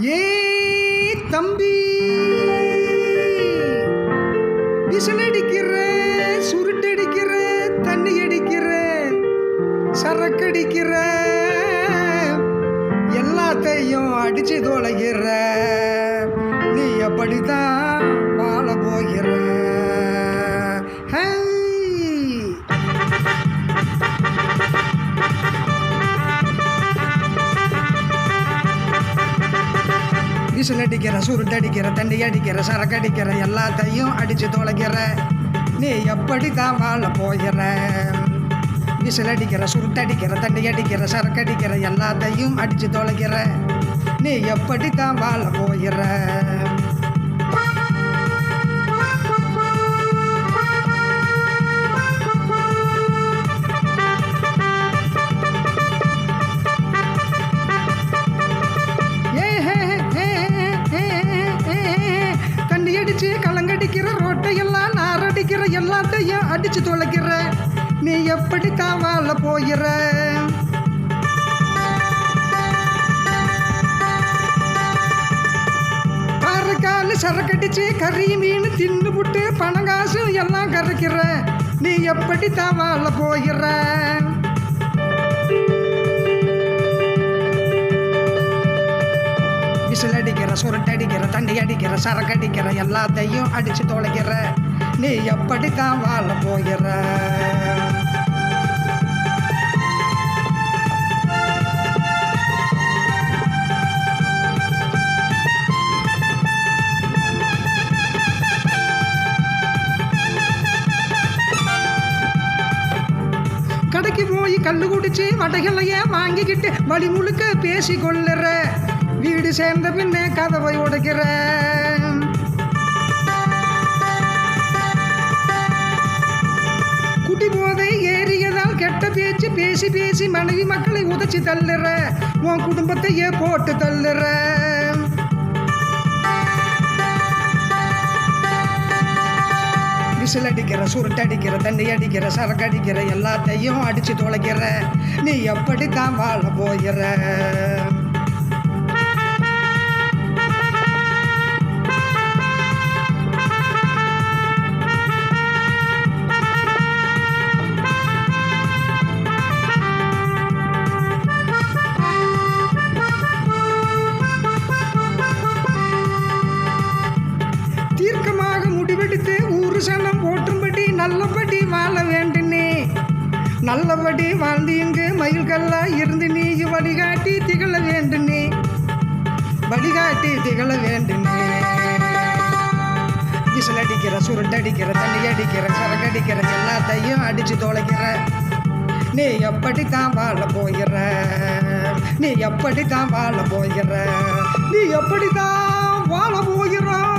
ஏ தம்பி விசில் அடிக்கிற சுருட்டடிக்கிற தண்ணி அடிக்கிற சரக்கடிக்கிற எல்லாத்தையும் அடிச்சு தொலைகிற நீ எப்படிதான் விசில் அடிக்கிற சுருட்டு அடிக்கிற தண்ணி அடிக்கிற சரக்கு அடிக்கிற எல்லாத்தையும் அடிச்சு தொலைக்கிற. நீ எப்படி தான் வாழ போகிற? விசில் அடிக்கிற சுருட்டு அடிக்கிற தண்ணி அடிக்கிற சரக்கு அடிக்கிற எல்லாத்தையும் அடிச்சு தொலைக்கிற. நீ எப்படி தான் வாழ போகிற? எல்லாத்தையும் அடிச்சு தொலைக்கிற? நீ எப்படி காவால போயிற? காலு சரக்கடிச்சு கறி மீன் தின்னு புட்டு பணம் காசு எல்லாம் கரைக்கிற நீ எப்படி தான் வாழ போகிற விசில் அடிக்கிற சுருட்டு அடிக்கிற தண்ணி அடிக்கிற சரக்கு அடிக்கிற எல்லாத்தையும் அடிச்சு தொலைக்கிற. நீ எப்படித்தான் வாழ போகிற? கடைக்கு போய் கல்லு குடிச்சு வடைகளையே வாங்கிக்கிட்டு வழி முழுக்க பேசி கொள்ளுற. வீடு சேர்ந்த பின்னே கதவை உடைக்கிற. பேசி பேசி மனைவி மக்களை உதச்சி தள்ளுற. உன் குடும்பத்தையே போட்டு தள்ளுற. விசில் அடிக்கிற சுருட்டு அடிக்கிற தண்ணி அடிக்கிற சரக்கு அடிக்கிற எல்லாத்தையும் அடிச்சு தொலைக்கிற. நீ எப்படி தான் வாழ போகிற? முடிவெடுத்து ஊரு நல்லபடி வாழ வேண்டினே நல்லபடி வாழ்ந்து இங்கு மயில்கல்லா இருந்து நீ வழிகாட்டி திகழ வேண்டுனே வழிகாட்டி திகழ வேண்டுனே விசில் அடிக்கிற சுருண்டடிக்கிற தண்ணி அடிக்கிற சரக்கு எல்லாத்தையும் அடிச்சு தொலைக்கிற. நீ எப்படி தான் வாழ போகிற? நீ எப்படி தான் வாழ போகிற? நீ எப்படி தான் வாழ போகிறான்